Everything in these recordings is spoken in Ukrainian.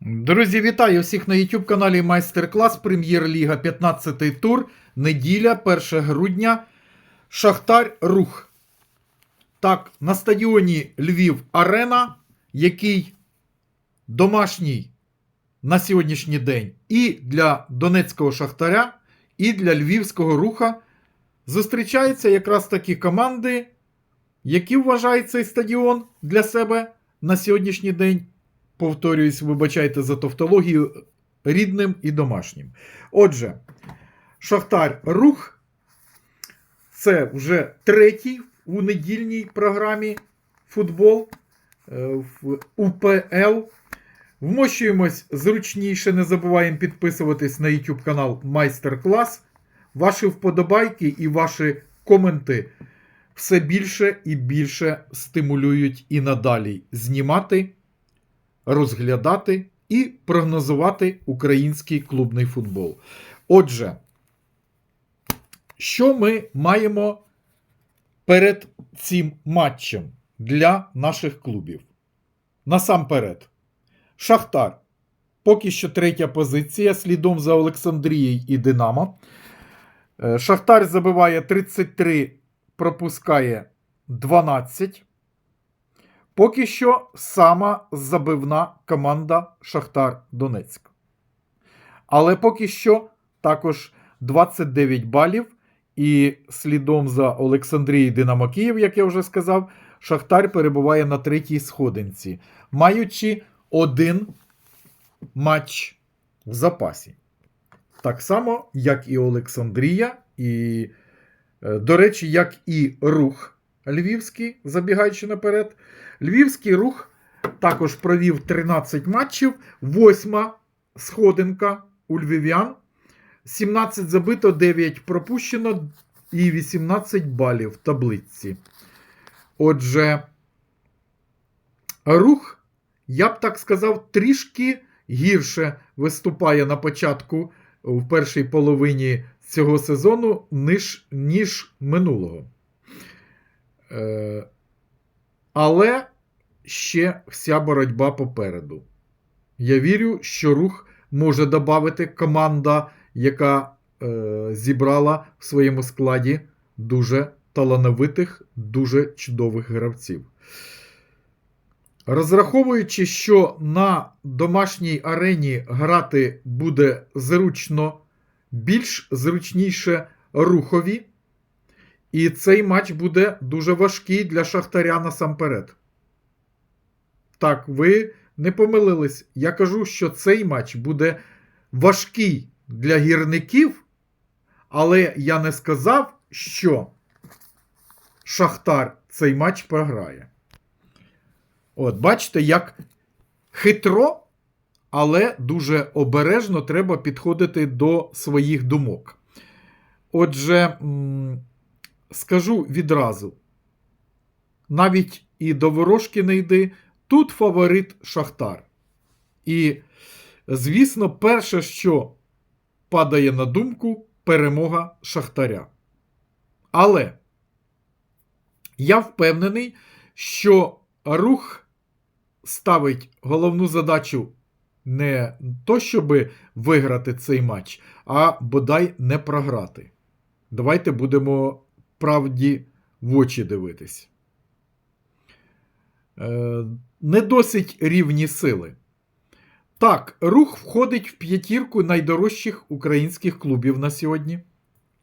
Друзі, вітаю всіх на YouTube каналі Майстер-клас Прем'єр-ліга 15 тур. Неділя, 1 грудня. Шахтар Рух. Так, на стадіоні Львів Арена, який домашній на сьогоднішній день і для Донецького Шахтаря, і для Львівського руха зустрічаються якраз такі команди, які вважають цей стадіон для себе на сьогоднішній день повторююсь, вибачайте за тавтологію, рідним і домашнім. Отже, Шахтар Рух це вже третій у недільній програмі футбол е, в УПЛ. Вмощуємось зручніше, не забуваємо підписуватись на YouTube канал Майстер-клас. Ваші вподобайки і ваші коменти все більше і більше стимулюють і надалі знімати розглядати і прогнозувати український клубний футбол. Отже, що ми маємо перед цим матчем для наших клубів? Насамперед, Шахтар. Поки що третя позиція, слідом за Олександрією і Динамо. Е, Шахтар забиває 33, пропускає 12. Поки що сама забивна команда Шахтар Донецьк. Але поки що також 29 балів. І слідом за Олександрією Динамо Київ, як я вже сказав, Шахтар перебуває на третій сходинці, маючи один матч в запасі. Так само, як і Олександрія, і, е, до речі, як і рух Львівський, забігаючи наперед. Львівський рух також провів 13 матчів, восьма сходинка у львів'ян. 17 забито, 9 пропущено і 18 балів в таблиці. Отже, рух, я б так сказав, трішки гірше виступає на початку в першій половині цього сезону, ніж, ніж минулого. Е, але ще вся боротьба попереду. Я вірю, що рух може додати команда, яка е, зібрала в своєму складі дуже талановитих, дуже чудових гравців. Розраховуючи, що на домашній арені грати буде зручно, більш зручніше рухові. І цей матч буде дуже важкий для Шахтаря насамперед. Так, ви не помилились. Я кажу, що цей матч буде важкий для гірників, але я не сказав, що Шахтар цей матч програє. От, бачите, як хитро, але дуже обережно треба підходити до своїх думок. Отже, скажу відразу: навіть і до ворожки не йди, тут фаворит Шахтар. І, звісно, перше, що падає на думку, перемога Шахтаря. Але я впевнений, що рух ставить головну задачу не то, щоб виграти цей матч, а бодай не програти. Давайте будемо правді в очі дивитись. Е, не досить рівні сили. Так, рух входить в п'ятірку найдорожчих українських клубів на сьогодні.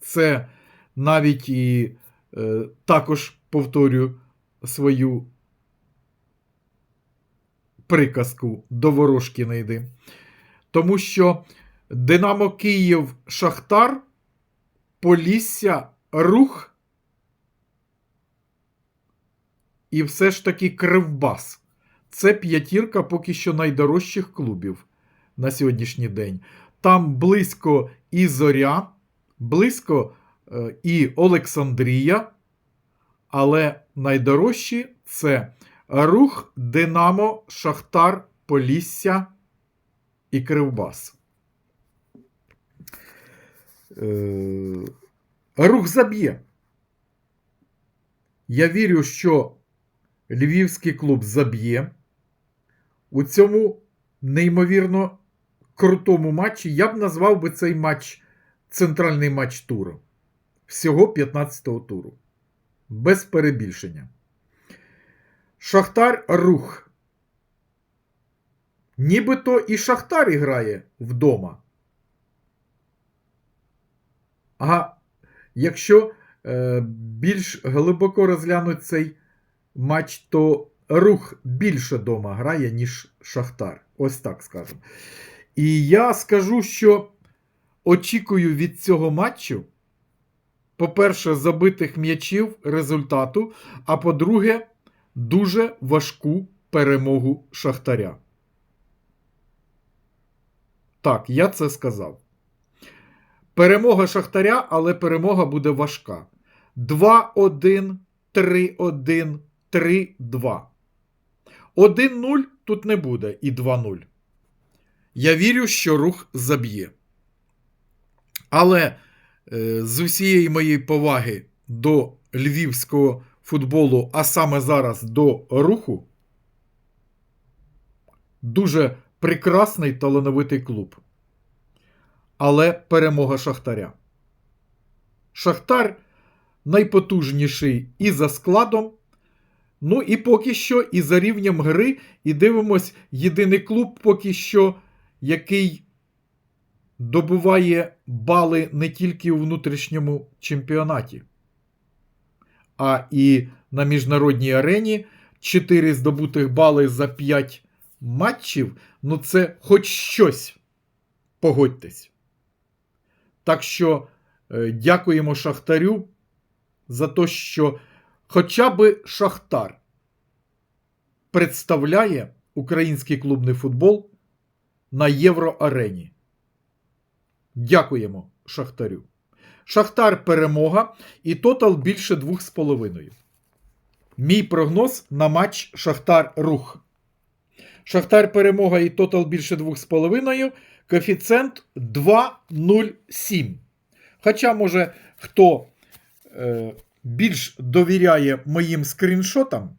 Це навіть і е, також повторюю свою приказку до ворожки не йди. Тому що Динамо Київ Шахтар, Полісся, Рух і все ж таки Кривбас. Це п'ятірка поки що найдорожчих клубів на сьогоднішній день. Там близько і Зоря, близько е, і Олександрія, але найдорожчі це Рух, Динамо, Шахтар, Полісся і Кривбас. Е, рух заб'є. Я вірю, що Львівський клуб заб'є. У цьому неймовірно крутому матчі. Я б назвав би цей матч центральний матч туру. Всього 15-го туру. Без перебільшення. Шахтар рух. Нібито і Шахтар грає вдома. А якщо е, більш глибоко розглянуть цей матч, то рух більше дома грає, ніж Шахтар. Ось так скажемо. І я скажу, що очікую від цього матчу, по-перше, забитих м'ячів результату, а по-друге, дуже важку перемогу Шахтаря. Так, я це сказав. Перемога Шахтаря, але перемога буде важка. 2-1, 3-1, 3-2. 1-0 тут не буде і 2-0. Я вірю, що рух заб'є. Але е, з усієї моєї поваги до львівського футболу, а саме зараз до руху, дуже прекрасний талановитий клуб. Але перемога Шахтаря. Шахтар найпотужніший і за складом. Ну і поки що, і за рівнем гри, і дивимось, єдиний клуб поки що, який добуває бали не тільки у внутрішньому чемпіонаті, а і на міжнародній арені 4 здобутих бали за 5 матчів. Ну, це хоч щось. Погодьтесь. Так що е, дякуємо Шахтарю за те, що хоча би Шахтар представляє український клубний футбол на Євроарені. Дякуємо Шахтарю. Шахтар перемога і тотал більше 2,5. Мій прогноз на матч Шахтар Рух. Шахтар перемога і тотал більше 2,5. Коефіцієнт 2,07. Хоча, може, хто е, більш довіряє моїм скріншотам,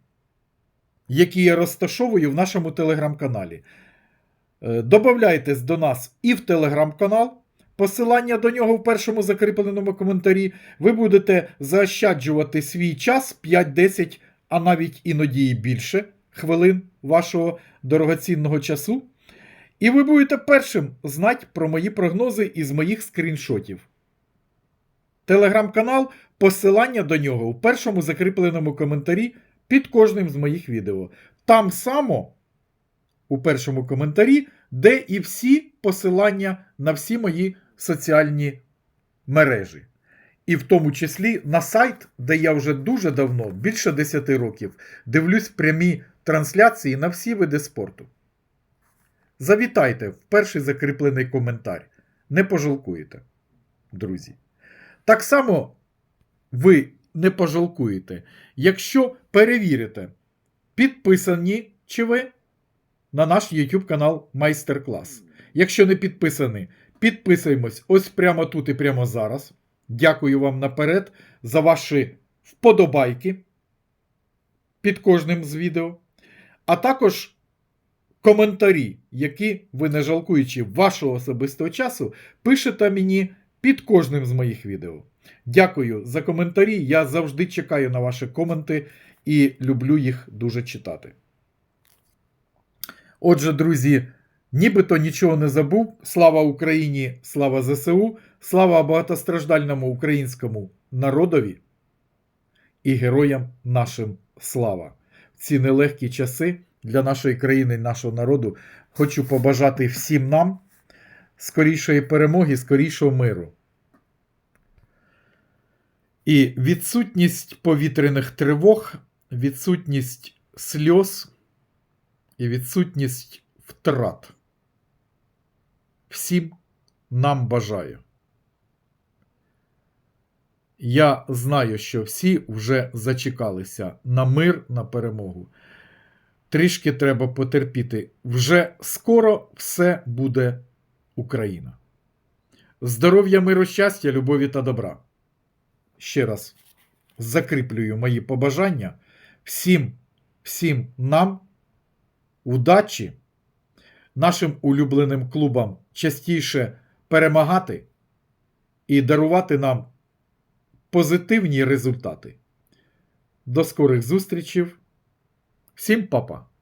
які я розташовую в нашому телеграм-каналі. Е, Добавляйтесь до нас і в телеграм-канал. Посилання до нього в першому закріпленому коментарі. Ви будете заощаджувати свій час 5-10, а навіть іноді і більше хвилин вашого дорогоцінного часу. І ви будете першим знати про мої прогнози із моїх скріншотів. Телеграм-канал, посилання до нього у першому закріпленому коментарі під кожним з моїх відео. Там само у першому коментарі, де і всі посилання на всі мої соціальні мережі. І в тому числі на сайт, де я вже дуже давно, більше 10 років, дивлюсь прямі трансляції на всі види спорту. Завітайте в перший закріплений коментар. Не пожалкуєте, друзі. Так само ви не пожалкуєте, якщо перевірите, підписані чи ви на наш YouTube канал Майстер-клас. Якщо не підписані, підписуємось ось прямо тут і прямо зараз. Дякую вам наперед за ваші вподобайки під кожним з відео. А також коментарі, які ви, не жалкуючи вашого особистого часу, пишете мені під кожним з моїх відео. Дякую за коментарі. Я завжди чекаю на ваші коменти і люблю їх дуже читати. Отже, друзі, нібито нічого не забув. Слава Україні, слава ЗСУ, слава багатостраждальному українському народові і героям нашим слава. В ці нелегкі часи для нашої країни нашого народу хочу побажати всім нам скорішої перемоги, скорішого миру. І відсутність повітряних тривог, відсутність сльоз і відсутність втрат. Всім нам бажаю. Я знаю, що всі вже зачекалися на мир, на перемогу. Трішки треба потерпіти. Вже скоро все буде Україна. Здоров'я, миру, щастя, любові та добра. Ще раз закріплюю мої побажання всім, всім нам удачі, нашим улюбленим клубам частіше перемагати і дарувати нам позитивні результати. До скорих зустрічей. Всім па-па!